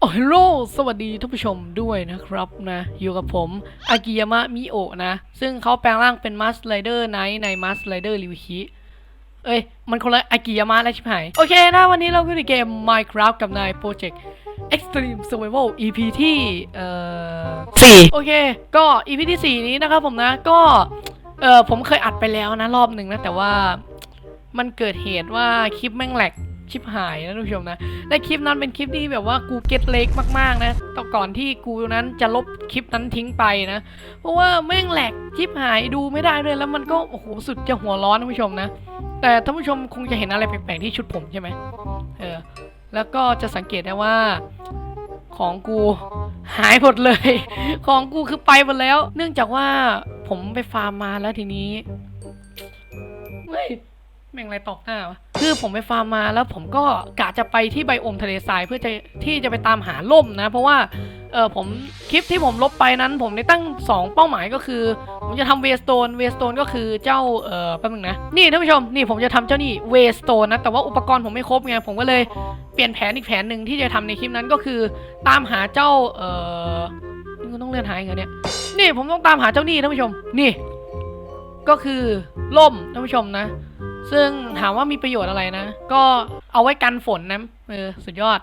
โอ้ฮัลโหลสวัสดีท่านผู้ชมด้วยนะครับนะ อยู่กับผมอากิยามะมิโอะนะ ซึ่งเขาแปลงร่างเป็นมัสไ r เดอร์ไนท์ในมัสไ r เดอร์ริวคิเอ้ย มันคนละอากิยามะแล้วใช่ไหมโอเคนะ วันนี้เราก็อยู่ในเกม Minecraft กับนายโปรเจกต์ Extreme Survival EP ที่ เอ่อสี่โอเค ก็ EP ที่ 4 นี้นะครับผมนะ ก็ เออผมเคยอัดไปแล้วนะรอบหนึ่งนะ แต่ว่ามันเกิดเหตุว่าคลิปแม่งแหลก ชิบหายนะท่านผู้ชมนะและคลิปนั้นเป็นคลิปที่แบบว่ากูเก็ตเล็กมากๆนะต่อก่อนที่กูนั้นจะลบคลิปนั้นทิ้งไปนะ เพราะว่าแม่งแหลกชิบหายดูไม่ได้เลยแล้วมันก็โอ้โหสุดจะหัวร้อนท่านผู้ชมนะ แต่ท่านผู้ชมคงจะเห็นอะไรแปลกๆที่ชุดผมใช่ไหมเออแล้วก็จะสังเกตได้ว่าของกูหายหมดเลย ของกูคือไปหมดแล้ว เนื่องจากว่าผมไปฟาร์มมาแล้วทีนี้ เฮ้ย แม่งไรตอกหน้าวะคือผมไปฟาร์มมาแล้วผมก็กะจะไปที่ไบโอมทะเลทรายเพื่อจะที่จะไปตามหาล่มนะ เพราะว่าเออผมคลิปที่ผมลบไปนั้น ผมได้ตั้ง 2 เป้าหมายก็คือ ผมจะทำเวสโตนเวสโตนก็คือเจ้าเออแป๊บนึงนะ นี่ท่านผู้ชมนี่ผมจะทำเจ้านี่เวสโตนนะ แต่ว่าอุปกรณ์ผมไม่ครบไงผมก็เลยเปลี่ยนแผนอีกแผนหนึ่งที่จะทำในคลิปนั้นก็คือตามหาเจ้าเออนี่กูต้องเลื่อนหายเหรอเนี่ยนี่ผมต้องตามหาเจ้านี่ท่านผู้ชมนี่ ก็คือล่มท่านผู้ชมนะ ซึ่งถามว่ามีประโยชน์อะไรนะ ก็เอาไว้กันฝนนะเออสุดยอด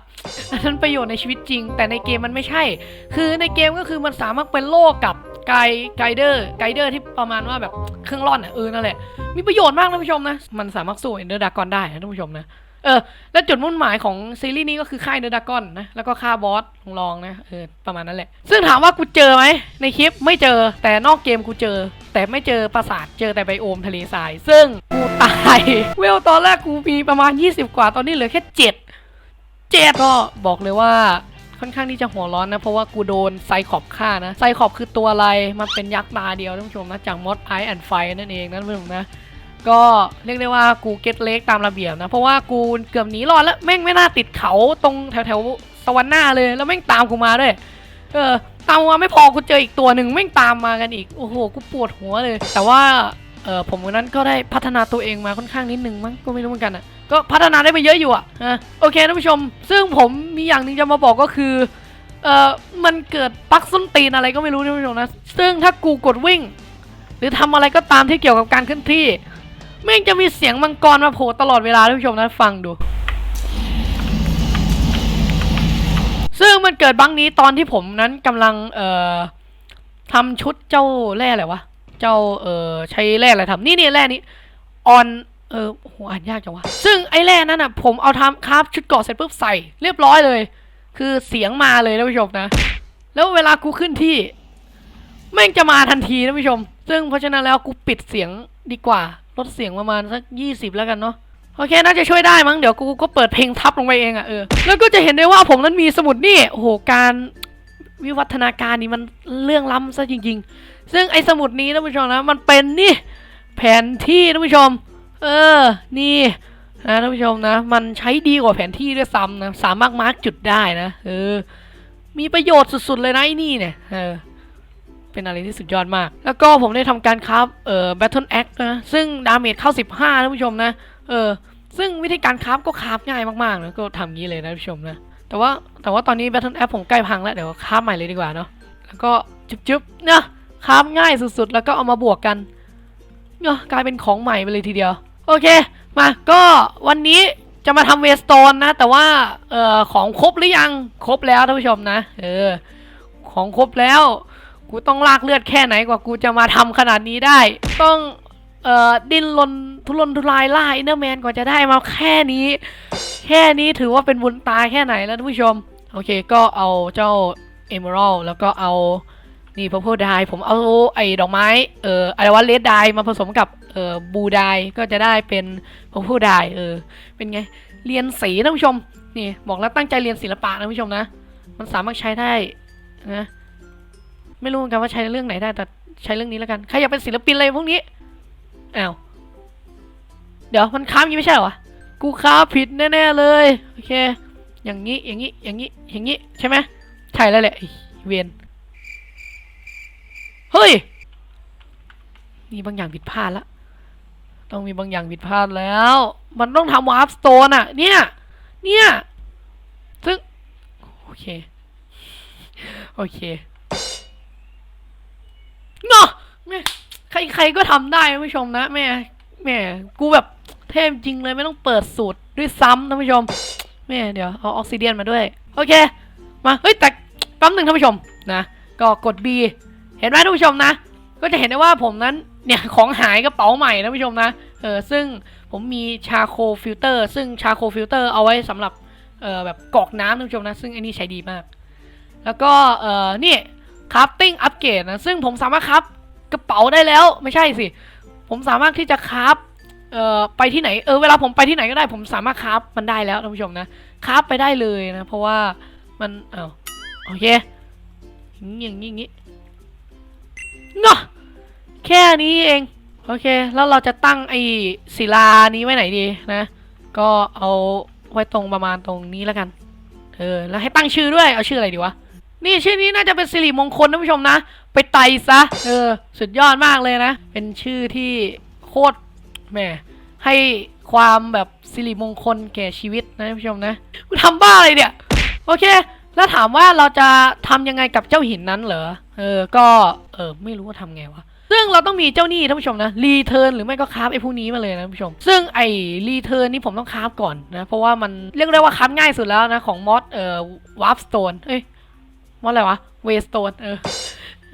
อันนั้นประโยชน์ในชีวิตจริง แต่ในเกมมันไม่ใช่ คือในเกมก็คือมันสามารถเป็นโล่กับไกไกเดอร์ไกเดอร์ที่ประมาณว่าแบบเครื่องร่อนอะเออนั่นแหละ มีประโยชน์มากท่านผู้ชมนะ มันสามารถสู้เอนเดอร์ดากอนได้นะท่านผู้ชมนะเออและจุดมุ่งหมายของซีรีส์นี้ก็คือฆ่าเดอร์ดากอนนะ แล้วก็ฆ่าบอสลองๆนะเออประมาณนั้นแหละ ซึ่งถามว่ากูเจอไหมในคลิปไม่เจอแต่นอกเกมกูเจอ แต่ไม่เจอปราสาทเจอแต่ไบโอมทะเลทราย ซึ่งกูต เวลตอนแรกกูมีประมาณ 20 กว่าตอนนี้เหลือแค่เจ็ดเจ็ดก็บอกเลยว่าค่อนข้างที่จะหัวร้อนนะ เพราะว่ากูโดนไซคอบฆ่านะ ไซคอบคือตัวอะไร มันเป็นยักษ์ตาเดียวท่านผู้ชมนะ จากมอดไอแอนไฟนั่นเองนะท่นผู้ชมนะ ก็เรียกได้ว่ากูเก็ตเล็กตามระเบียบนะ เพราะว่ากูเกือบหนีรอดแล้วแม่งไม่น่าติดเขาตรงแถวแถวสวรรค์หน้าเลย แล้วแม่งตามกูมาด้วย เออตามมาไม่พอกูเจออีกตัวหนึ่งแม่งตามมากันอีก โอ้โห กูปวดหัวเลย แต่ว่า เออผมวันนั้นก็ได้พัฒนาตัวเองมาค่อนข้างนิดนึงมั้งก็ไม่รู้เหมือนกันอะก็พัฒนาได้ไปเยอะอยู่อะนะโอเคท่านผู้ชม ซึ่งผมมีอย่างหนึงจะมาบอกก็คือเออมันเกิดปักส้นตีนอะไรก็ไม่รู้ท่านผู้ชมนะซึ่งถ้ากูกดวิ่ง หรือทำอะไรก็ตามที่เกี่ยวกับการเคลื่อนที่แม่งจะมีเสียงมังกรมาโผล่ตลอดเวลาท่านผู้ชมนะฟังดู ซึ่งมันเกิดบังนี้ตอนที่ผมนั้นกำลังเอ่อทำชุดเจ้าแร่อะไรวะ เจ้าเอ่อใช้แร่อะไรทำนี่นี่แร่นี้ออนเออโหอ่านยากจังวะซึ่งไอ้แร่นั้นอะผมเอาทำคราฟชุดเกาะเสร็จปุ๊บใส่เรียบร้อยเลย คือเสียงมาเลยท่านผู้ชมนะ แล้วเวลากูขึ้นที่แม่งจะมาทันทีท่านผู้ชม ซึ่งเพราะฉะนั้นแล้วกูปิดเสียงดีกว่าลดเสียงประมาณสักยี่สิบแล้วกันเนาะโอเคน่าจะช่วยได้มั้งเดี๋ยวกูก็เปิดเพลงทับลงไปเองอะ่ะเออแล้วก็จะเห็นได้ว่าผมนั้นมีสมุดนี่โอ้โหการวิวัฒนาการนี่มันเรื่องล้ำซะจริง ๆ ซึ่งไอ้สมุดนี้ท่านผู้ชมนะมันเป็นนี่แผนที่ท่านผู้ชม เออ นี่นะท่านผู้ชมนะ มันใช้ดีกว่าแผนที่ด้วยซ้ำนะสามารถมาร์กจุดได้นะเออ มีประโยชน์สุดๆเลยนะไอ้นี่เนี่ยเออเป็นอะไรที่สุดยอดมาก แล้วก็ผมได้ทำการครับเอ่อ Battle Axe นะ ซึ่งดาเมจเข้า 15ท่านผู้ชมนะ เออ ซึ่งวิธีการคราฟก็คราฟง่ายมากๆนะ ก็ทำงี้เลยนะท่านผู้ชมนะ แต่ว่าแต่ว่าตอนนี้ Battle Axe ผมใกล้พังแล้ว เดี๋ยวคราฟใหม่เลยดีกว่าเนาะ แล้วก็จุ๊บๆนาะ คราฟง่ายสุดๆ แล้วก็เอามาบวกกันเนาะกลายเป็นของใหม่ไปเลยทีเดียว โอเค มาก็วันนี้จะมาทำเวสโตนนะ แต่ว่าเอ่อของครบหรือยังครบแล้วท่านผู้ชมนะเออของครบแล้ว กูต้องลากเลือดแค่ไหนกว่ากูจะมาทำขนาดนี้ได้ ต้องเอ่อดิ้นรนทุรนทุรายล่าอินเนอร์แมนกว่าจะได้มาแค่นี้ แค่นี้ถือว่าเป็นบุญตายแค่ไหนแล้วท่านผู้ชม โอเคก็เอาเจ้าเอเมอรัลแล้วก็เอา นี่พระพูดายผมเอาไอ้ดอกไม้เอ่ออะไรวะเลดไดมาผสมกับเอ่อบูไดก็จะได้เป็นพระพูดายเออเป็นไงเรียนสีท่านผู้ชมนี่บอกแล้วตั้งใจเรียนศิลปะนะท่านผู้ชมนะ มันสามารถใช้ได้นะไม่รู้เหมือนกันว่าใช้เรื่องไหนได้แต่ใช้เรื่องนี้แล้วกันใครอยากเป็นศิลปินอะไรพวกนี้อ้าวเดี๋ยวมันค้ามยังไม่ใช่เหรอกูค้าผิดแน่ๆเลยโอเค อย่างนี้อย่างนี้อย่างนี้อย่างนี้ใช่ไหมใช่แล้วแหละเวียน เฮ้ย มีบางอย่างผิดพลาดละ ต้องมีบางอย่างผิดพลาดแล้ว มันต้องทำวาร์ปสโตนอะเนี่ย เนี่ย ซึ่ง โอเค โอเคเนาะแม่ใครใครก็ทำได้ท่านผู้ชมนะแม่แม่กูแบบเทพจริงเลยไม่ต้องเปิดสูตรด้วยซ้ำท่านผู้ชมแม่เดี๋ยวเอาออกซิเดียนมาด้วย โอเค มา เฮ้ย แต่แป๊บหนึ่งท่านผู้ชมนะ ก็กด B เห็นไหมท่านผู้ชมนะ ก็จะเห็นได้ว่าผมนั้นเนี่ยของหายกระเป๋าใหม่ท่านผู้ชมนะ เออซึ่งผมมีชาโคฟิลเตอร์ซึ่งชาโคฟิลเตอร์เอาไว้สำหรับเออแบบกรอกน้ำท่านผู้ชมนะ ซึ่งอันนี้ใช้ดีมาก แล้วก็เอ่อนี่คราฟติ้งอัปเกรดนะซึ่งผมสามารถคราฟกระเป๋าได้แล้วไม่ใช่สิ ผมสามารถที่จะคราฟเอ่อไปที่ไหนเออเวลาผมไปที่ไหนก็ได้ ผมสามารถคราฟมันได้แล้วท่านผู้ชมนะคราฟไปได้เลยนะ เพราะว่ามันเอาโอเคอย่างนี้อย่างนี้ เนาะแค่นี้เอง โอเค แล้วเราจะตั้งไอ้ศิลานี้ไว้ไหนดีนะ ก็เอาไว้ตรงประมาณตรงนี้แล้วกัน เออ แล้วให้ตั้งชื่อด้วย เอาชื่ออะไรดีวะ นี่ชื่อนี้น่าจะเป็นสิริมงคลท่านผู้ชมนะ ไปไตซะ เออ สุดยอดมากเลยนะ เป็นชื่อที่โคตรแหมให้ความแบบสิริมงคลแก่ชีวิตนะท่านผู้ชมนะกูทำบ้าอะไรเนี่ย โอเค แล้วถามว่าเราจะทำยังไงกับเจ้าหินนั้นเหรอ เออ ก็ เออไม่รู้ว่าทำไงวะ ซึ่งเราต้องมีเจ้าหนี้ท่านผู้ชมนะรีเทิร์นหรือไม่ก็คราฟไอ้พวกนี้มาเลยนะท่านผู้ชม ซึ่งไอ้รีเทิร์นนี่ผมต้องคราฟก่อนนะ เพราะว่ามันเรียกได้ว่าคราฟง่ายสุดแล้วนะ ของมอสเอ่อวาร์ปสโตนเอ้ยมอสอะไรวะเวสโตนเออ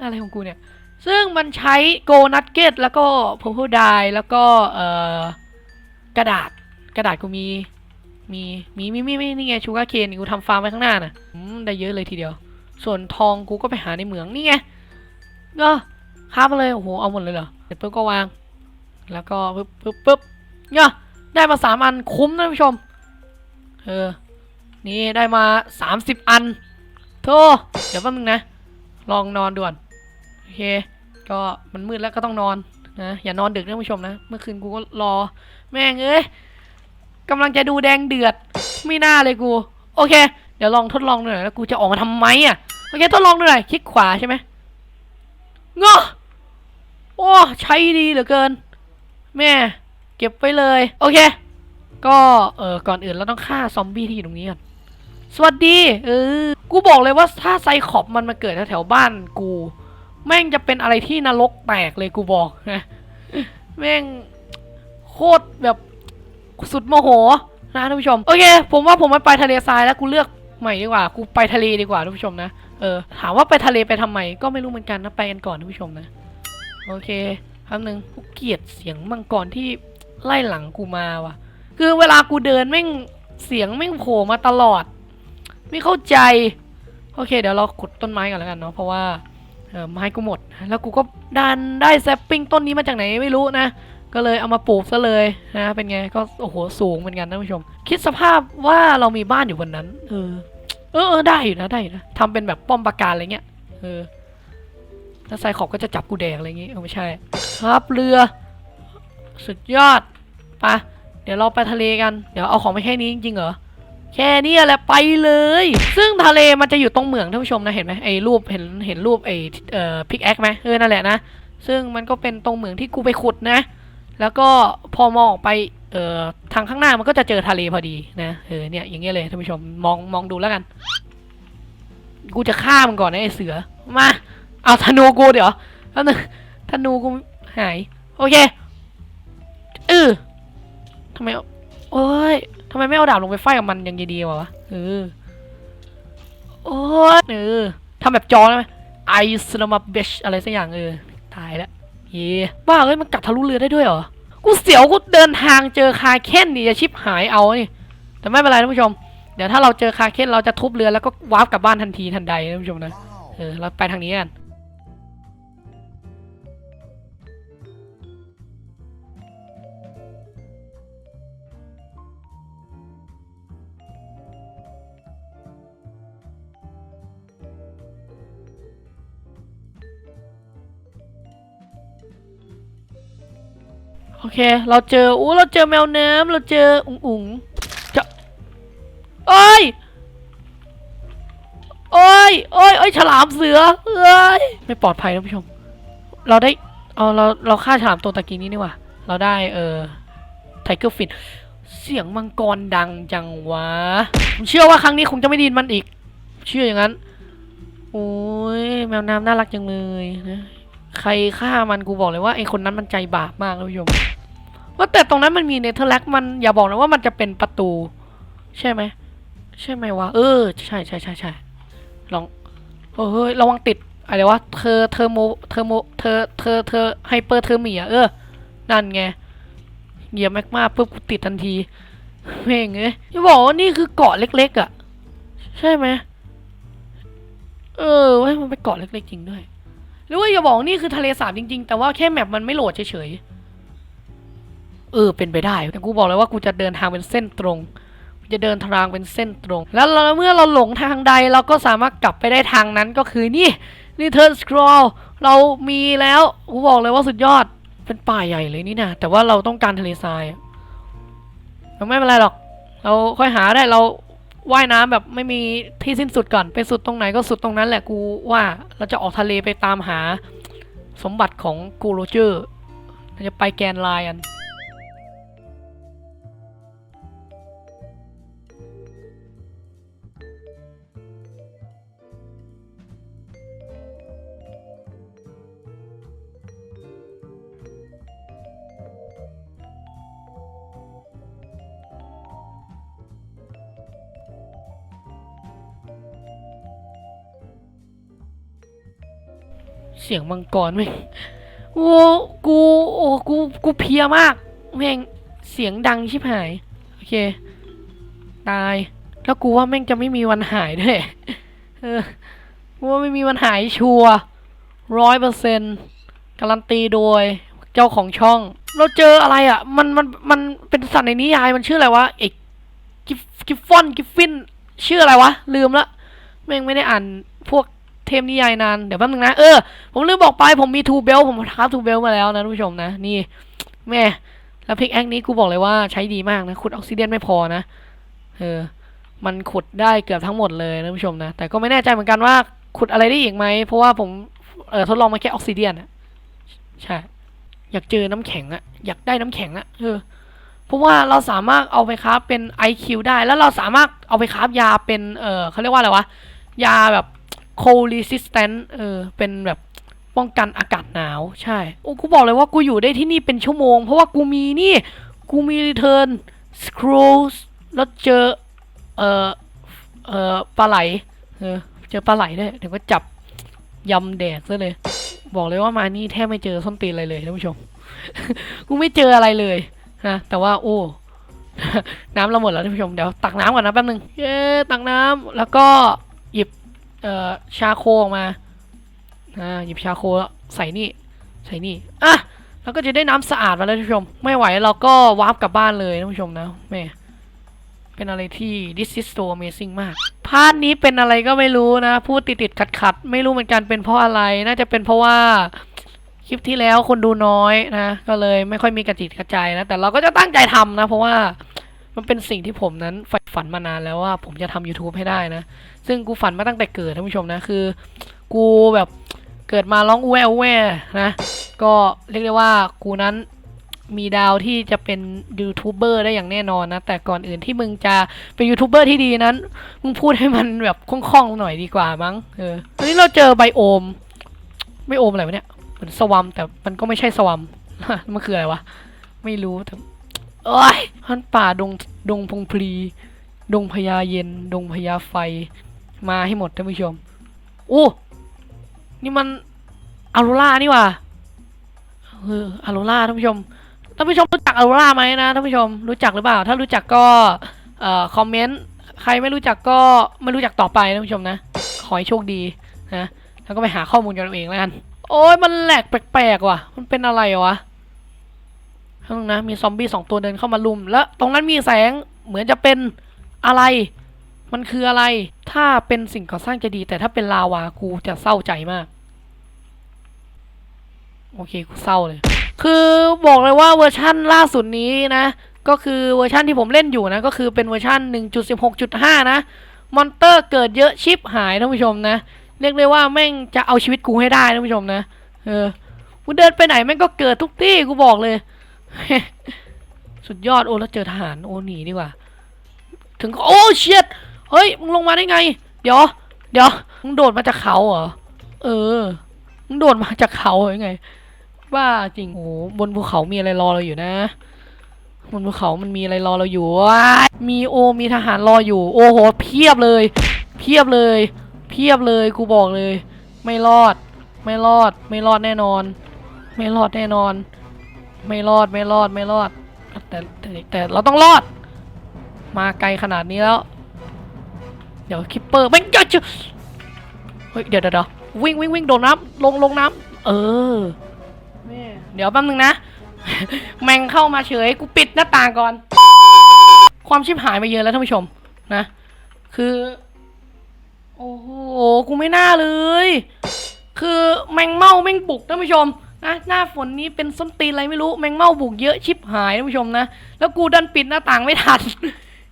อะไรของกูเนี่ย ซึ่งมันใช้โกนัทเกตแล้วก็พ u พ p ไดแล้วก็เอ่อกระดาษกระดาษกูมีมีมีมีมีมีนี่ไงชูการ์เคนกูทำฟาร์มไว้ข้างหน้าน่ะได้เยอะเลยทีเดียว ส่วนทองกูก็ไปหาในเหมืองนี่ไง ก็ค้าบมาเลย โอ้โห เอาหมดเลยเหรอ เสร็จปุ๊บก็วาง แล้วก็ปึ๊บปึ๊บปึ๊บเนี่ยได้มาสามอันคุ้มนะท่านผู้ชม เออ นี่ได้มาสามสิบอันโธ่เดี๋ยวแป๊บนึงนะ ลองนอนด่วน โอเค ก็มันมืดแล้วก็ต้องนอนนะ อย่านอนดึกนะท่านผู้ชมนะ เมื่อคืนกูก็รอ แม่งเอ้ยกำลังจะดูแดงเดือด ไม่น่าเลยกู โอเค เดี๋ยวลองทดลองหน่อยแล้วกูจะออกมาทำไมอะ โอเค ทดลองหน่อย คลิกขวาใช่ไหม งาโอ้ใช้ดีเหลือเกิน แม่ เก็บไปเลย โอเค ก็เออก่อนอื่นเราต้องฆ่าซอมบี้ที่อยู่ตรงนี้ก่อนสวัสดี เออ กูบอกเลยว่าถ้าไซคอบมันมาเกิดแถวๆบ้านกู แม่งจะเป็นอะไรที่นรกแตกเลยกูบอกนะแม่งโคตรแบบสุดโมโหนะท่านผู้ชม โอเค ผมว่าผมไม่ไปทะเลทรายแล้วกูเลือกใหม่ดีกว่า กูไปทะเลดีกว่าท่านผู้ชมนะ ออถามว่าไปทะเลไปทำไมก็ไม่รู้เหมือนกันนะไปกันก่อนท่านผู้ชมนะ โอเคคำหนึ่งกูเกลียดเสียงมังกรที่ไล่หลังกูมาว่ะ คือเวลากูเดินแม่งเสียงแม่งโผล่มาตลอด ไม่เข้าใจ โอเค เดี๋ยวเราขุดต้นไม้กันแล้วกันเนาะเพราะว่าเออไม้กูหมด แล้วกูก็ดันได้แซปปิ้งต้นนี้มาจากไหนไม่รู้นะ ก็เลยเอามาปลูกซะเลยนะ เป็นไงก็โอ้โหสูงเหมือนกันท่านผู้ชม คิดสภาพว่าเรามีบ้านอยู่บนนั้น เออ เออเออได้อยู่นะได้อยู่นะทำเป็นแบบป้อมปราการอะไรเงี้ยเออแล้วไซขอบก็จะจับกูแดงอะไรอย่างงี้เออไม่ใช่ ครับเรือ สุดยอดปะเดี๋ยวเราไปทะเลกัน เดี๋ยวเอาของไปแค่นี้จริงๆเหรอแค่นี้แหละไปเลย ซึ่งทะเลมันจะอยู่ตรงเหมืองท่านผู้ชมนะเห็นไหมไอ้รูปเห็นเห็นรูปไอ้เอ่อพิกแอคไหมเออนั่นแหละนะซึ่งมันก็เป็นตรงเหมืองที่กูไปขุดนะ แล้วก็พอมองออกไป เอ่อทางข้างหน้ามันก็จะเจอทะเลพอดีนะเออเนี่ยอย่างเงี้ยเลยท่านผู้ชมมองมองดูแล้วกัน กูจะฆ่ามันก่อนนะไอ้เสือมาเอาธนูกูเดี๋ยวแล้วนึงธนูกูหาย โอเคเออทำไมเอาโอ้ยทำไมไม่เอาดาบลงไปไฟกับมันยังดีๆวะเออโอ้ยเออทำแบบจอได้ไหมไอซ์ลมาเบชอะไรสักอย่างเออตายแล้วเย่บ้าเอ้ยมันกัดทะลุเรือได้ด้วยเหรอ กูเสียวกูเดินทางเจอคาเค้นนี่จะชิบหายเอานี่แต่ไม่เป็นไรท่านผู้ชม เดี๋ยวถ้าเราเจอคาเค้นเราจะทุบเรือแล้วก็วาร์ปกลับบ้านทันทีทันใดท่านผู้ชมนะ เออเราไปทางนี้กัน โอเค เราเจออู้เราเจอแมวน้ำเราเจออุ๋งอุ๋งจะเอ้ยโอ้ยโอ้ยโอ้ยฉลามเสือเอ้ยไม่ปลอดภัยท่านผู้ชม เราได้เอาเราเราฆ่าฉลามตัวตะกี้นี้นี่ว่าเราได้เออไทเกอร์ฟินเสียงมังกรดังจังวะผมเชื่อว่าครั้งนี้คงจะไม่ไดยินมันอีก เชื่ออย่างนั้นโอ้ยแมวน้ำน่ารักจังเลยนะใครฆ่ามันกูบอกเลยว่าไอคนนั้นมันใจบาปมากท่านผู้ชม ว่าแต่ตรงนั้นมันมีเนเธอร์แลกมันอย่าบอกนะว่ามันจะเป็นประตู ใช่ไหมใช่ไหมวะเออ ใช่ใช่ใช่ใช่ลองเฮ้ยระวังติดอะไรวะเธอเทอร์โมเทอร์โมเธอเธอเธอไฮเปอร์เทอร์เมียเออ นั่นไงเหยียบแมกมาปุ๊บกูติดทันทีเม่งเอ้ยจะบอกว่านี่คือเกาะเล็กๆอะ ใช่ไหมเออเว้ยมันเป็นเกาะเล็กๆจริงด้วยหรือว่าอย่าบอกนี่คือทะเลสาบจริง ๆ แต่ว่าแค่แมปมันไม่โหลดเฉยๆ เออเป็นไปได้ แต่กูบอกเลยว่ากูจะเดินทางเป็นเส้นตรงจะเดินทางเป็นเส้นตรง แล้วเมื่อเราหลงทางใดเราก็สามารถกลับไปได้ทางนั้นก็คือนี่นี่เธอสครอลเรามีแล้วกูบอกเลยว่าสุดยอดเป็นป่าใหญ่เลยนี่นะแต่ว่าเราต้องการทะเลทรายเราไม่เป็นไรหรอก เราค่อยหาได้เราว่ายน้ำแบบไม่มีที่สิ้นสุดก่อนไปสุดตรงไหนก็สุดตรงนั้นแหละกูว่าเราจะออกทะเลไปตามหาสมบัติของกูโรเจอร์เราจะไปแกนไลน์กัน เสียงมังกรแม่งโอ้กูโอ้กูกูเพียมากแม่งเสียงดังชิบหายโอเค ตายแล้วกูว่าแม่งจะไม่มีวันหายด้วยเออกูว่าไม่มีวันหายชัวร้อยเปอร์เซ็นต์การันตีโดยเจ้าของช่อง เราเจออะไรอะ มันมันมันเป็นสัตว์ในนิยายมันชื่ออะไรวะเอกกิฟกิฟฟอนกิฟฟินชื่ออะไรวะ ลืมละแม่งไม่ได้อ่านพวก เทมนิยายนานเดี๋ยวแป๊บนึงนะ เออ ผมลืมบอกไปผมมีทูเบลผมท้าทูเบลมาแล้วนะท่านผู้ชมนะ นี่แม่แล้วพิกแอคนี้กูบอกเลยว่าใช้ดีมากนะขุดออกซิเดนไม่พอนะ เออ มันขุดได้เกือบทั้งหมดเลยนะท่านผู้ชมนะ แต่ก็ไม่แน่ใจเหมือนกันว่าขุดอะไรได้อีกไหม เพราะว่าผมเออทดลองมาแค่ออกซิเดนอะใช่ อยากเจอน้ำแข็งอะอยากได้น้ำแข็งอะเออ เพราะว่าเราสามารถเอาไปคราฟเป็น IQ ได้ แล้วเราสามารถเอาไปคราฟยาเป็น เออเขาเรียกว่าอะไรวะ ยาแบบ cold resistant เออ เป็นแบบป้องกันอากาศหนาว ใช่ โอ้ กูบอกเลยว่ากูอยู่ได้ที่นี่เป็นชั่วโมง เพราะว่ากูมีนี่ กูมี return scrolls แล้วเจอ เออเออปลาไหล เออ เจอปลาไหลด้วยเดี๋ยวก็จับยำแดกซะเลย บอกเลยว่ามานี่แทบไม่เจอส้นตีนอะไรเลยท่านผู้ชม กูไม่เจออะไรเลยนะแต่ว่าโอ้ น้ำเราหมดแล้วท่านผู้ชม เดี๋ยวตักน้ำก่อนนะแป๊บนึง เย้ ตักน้ำแล้วก็หยิบ เอ่อชาโคออกมาอ่าหยิบชาโคแล้วใส่นี่ใส่นี่อะแล้วก็จะได้น้ำสะอาดมาแล้วท่านผู้ชม ไม่ไหวเราก็วาร์ปกลับบ้านเลยท่านผู้ชมนะแม่เป็นอะไรที่ this is so amazing มาก พาร์ทนี้เป็นอะไรก็ไม่รู้นะ พูดติดติดขัดขัดไม่รู้เหมือนกันเป็นเพราะอะไร น่าจะเป็นเพราะว่าคลิปที่แล้วคนดูน้อยนะ ก็เลยไม่ค่อยมีกระจิตกระใจนะ แต่เราก็จะตั้งใจทำนะ เพราะว่า มันเป็นสิ่งที่ผมนั้นใฝ่ฝันมานานแล้วว่าผมจะทำ YouTube ให้ได้นะ ซึ่งกูฝันมาตั้งแต่เกิดท่านผู้ชมนะ คือ กูแบบเกิดมาร้องอูแวอูแวนะ ก็เรียกได้ว่ากูนั้นมีดาวที่จะเป็นยูทูบเบอร์ได้อย่างแน่นอนนะ แต่ก่อนอื่นที่มึงจะเป็นยูทูบเบอร์ที่ดีนั้น มึงพูดให้มันแบบคล่องๆหน่อยดีกว่ามั้ง เออตอนนี้เราเจอไบโอม ไบโอมอะไรวะเนี่ย เหมือนสวัมแต่มันก็ไม่ใช่สวัมมันคืออะไรวะ ไม่รู้แต่ เอ้ยฮันป่าดงดงพงพลี ดงพญาเย็น ดงพญาไฟ มาให้หมดท่านผู้ชมโอ้นี่มันอารูล่านี่ว่าเอออารูล่าท่านผู้ชมท่านผู้ชมรู้จักอารูล่าไหมนะท่านผู้ชมรู้จักหรือเปล่า ถ้ารู้จักก็เอ่อคอมเมนต์ใครไม่รู้จักก็ไม่รู้จักต่อไปท่านผู้ชมนะขอให้โชคดีนะแล้วก็ไปหาข้อมูลกันเองแล้วกันโอ้ยมันแหลกแปลกๆว่ะ มันเป็นอะไรวะ ข้างนะมีซอมบี้สองตัวเดินเข้ามาลุม แล้วตรงนั้นมีแสงเหมือนจะเป็นอะไร มันคืออะไร ถ้าเป็นสิ่งก่อสร้างจะดี แต่ถ้าเป็นลาวากูจะเศร้าใจมาก โอเคกูเศร้าเลย คือบอกเลยว่าเวอร์ชั่นล่าสุดนี้นะ ก็คือเวอร์ชั่นที่ผมเล่นอยู่นะ ก็คือเป็นเวอร์ชั่น 1.16.5 นะ มอนเตอร์เกิดเยอะชิปหายท่านผู้ชมนะ เรียกได้ว่าแม่งจะเอาชีวิตกูให้ได้ท่านผู้ชมนะ เออ กูเดินไปไหนแม่งก็เกิดทุกที่กูบอกเลย สุดยอดโอ้แล้วเจอทหารโอ้หนีดีกว่า ถึงก็โอ้เชียดเฮ้ยมึงลงมาได้ไง เดี๋ยว เดี๋ยวมึงโดดมาจากเขาเหรอเออมึงโดดมาจากเขาเหรอไงว่าจริงโอ้บนภูเขามีอะไรรอเราอยู่นะบนภูเขามันมีอะไรรอเราอยู่มีโอมีทหารรออยู่ โอ้โหเพียบเลย เพียบเลย เพียบเลยกูบอกเลย ไม่รอด ไม่รอด ไม่รอดแน่นอน ไม่รอดแน่นอน ไม่รอดไม่รอดไม่รอด แต่แต่แต่เราต้องรอด มาไกลขนาดนี้แล้ว เดี๋ยวคิปเปอร์ไม่งจะจะเฮ้ยเดี๋ยวเดี๋ยวเดี๋ยววิ่งวิ่งวิ่งโดดน้ำลงลงน้ำเออเดี๋ยวแป๊บนึงนะ แมงเข้ามาเฉยกูปิดหน้าต่างก่อน ความชิบหายไปเยอะแล้วท่านผู้ชมนะ คือ โอ้โหกูไม่น่าเลย คือแมงเม่าแม่งบุกท่านผู้ชม นะหน้าฝนนี้เป็นส้นตีนอะไรไม่รู้แมงเม่าบุกเยอะชิบหายท่านผู้ชมนะ แล้วกูดันปิดหน้าต่างไม่ทัน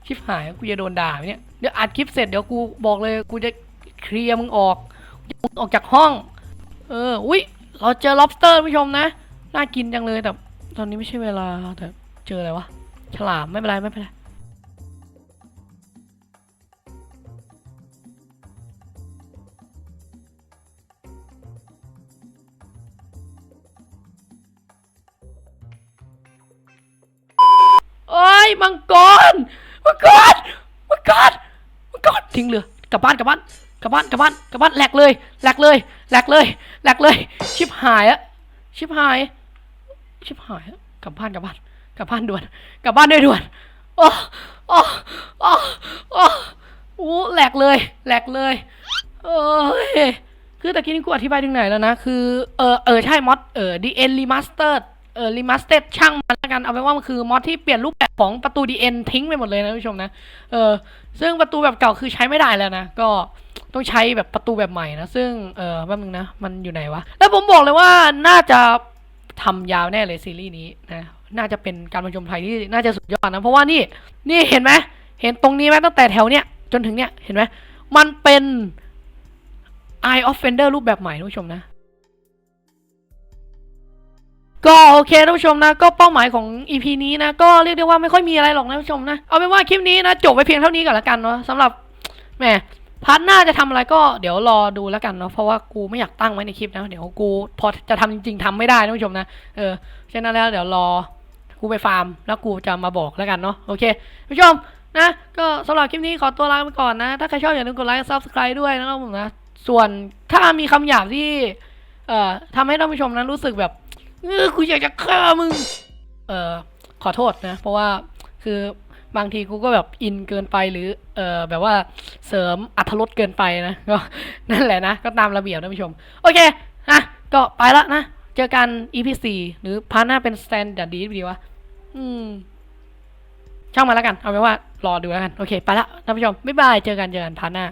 ชิบหายกูจะโดนด่าไหมเนี่ยเดี๋ยวอัดคลิปเสร็จเดี๋ยวกูบอกเลยกูจะเคลียร์มึงออกมึงออกจากห้อง เอออุ้ยเราเจอ lobster ท่านผู้ชมนะน่ากินจังเลยแต่ตอนนี้ไม่ใช่เวลาแต่เจออะไรวะฉลามไม่เป็นไรไม่เป็นไร มังกรมังกรมังกรมังกรทิ้งเรือกลับบ้านกลับบ้านกลับบ้านกลับบ้านกลับบ้านแหลกเลยแหลกเลยแหลกเลยแหลกเลย ชิบหายอะชิบหายชิบหายกลับบ้านกลับบ้านกลับบ้านด่วนกลับบ้านด้วยด่วนโอ้โอ้โอ้โอ้โอ้แหลกเลยแหลกเลยเอ้ยคือตะกี้นี่กูอธิบายถึงไหนแล้วนะ คือ เออเออใช่มอดเออ DN Remastered เอ เอ Remastered ช่างมันแล้วกันเอาเป็นว่ามันคือมอดที่เปลี่ยนรูปแบบของประตู DN ทิ้งไปหมดเลยนะท่านผู้ชมนะเออซึ่งประตูแบบเก่าคือใช้ไม่ได้แล้วนะ ก็ต้องใช้แบบประตูแบบใหม่นะ ซึ่งเออแป๊บนึงนะ มันอยู่ไหนวะ แล้วผมบอกเลยว่าน่าจะทำยาวแน่เลยซีรีส์นี้นะน่าจะเป็นการบรรจงไทยที่น่าจะสุดยอดนะ เพราะว่านี่นี่เห็นไหมเห็นตรงนี้ไหมตั้งแต่แถวเนี้ยจนถึงเนี้ยเห็นไหมมันเป็น Eye of Fender รูปแบบใหม่ท่านผู้ชมนะ ก็โอเคท่านผู้ชมนะ ก็เป้าหมายของ EP นี้นะ ก็เรียกได้ว่าไม่ค่อยมีอะไรหรอกนะท่านผู้ชมนะ เอาเป็นว่าคลิปนี้นะ จบไปเพียงเท่านี้ก่อนละกันเนาะสำหรับแหมพาร์ทหน้าจะทำอะไรก็เดี๋ยวรอดูแล้วกันเนาะเพราะว่ากูไม่อยากตั้งไว้ในคลิปนะ เดี๋ยวกูพอจะทำจริง ๆทำไม่ได้ท่านผู้ชมนะเออฉะนั้นแล้วเดี๋ยวรอกูไปฟาร์ม แล้วกูจะมาบอกแล้วกันเนาะโอเคท่านผู้ชมนะก็สำหรับคลิปนี้ขอตัวลาไปก่อนนะ ถ้าใครชอบอย่าลืมกดไลค์ subscribe ด้วยนะครับผมนะส่วนถ้ามีคำหยาบที่เอ่อทำให้ท่านผู้ชมนั้นรู้สึกแบบ เออกูอยากจะฆ่ามึง เอ่อขอโทษนะ เพราะว่าคือบางทีกูก็แบบอินเกินไปหรือ เอ่อแบบว่าเสริมอัธรสเกินไปนะก็นั่นแหละนะ ก็ตามระเบียบท่านผู้ชม โอเคนะก็ไปละนะ เจอกัน EP 4หรือพาร์ทหน้าเป็นสแตนดาร์ดดีดีวะอืม ช่างมาแล้วกัน เอาไว้ว่ารอดูแล้วกัน โอเค ไปละท่านผู้ชม บ๊ายบาย เจอกัน เจอกันพาร์ทหน้า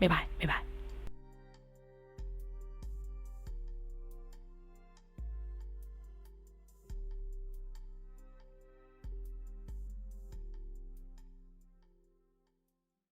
บ๊ายบาย บ๊ายบาย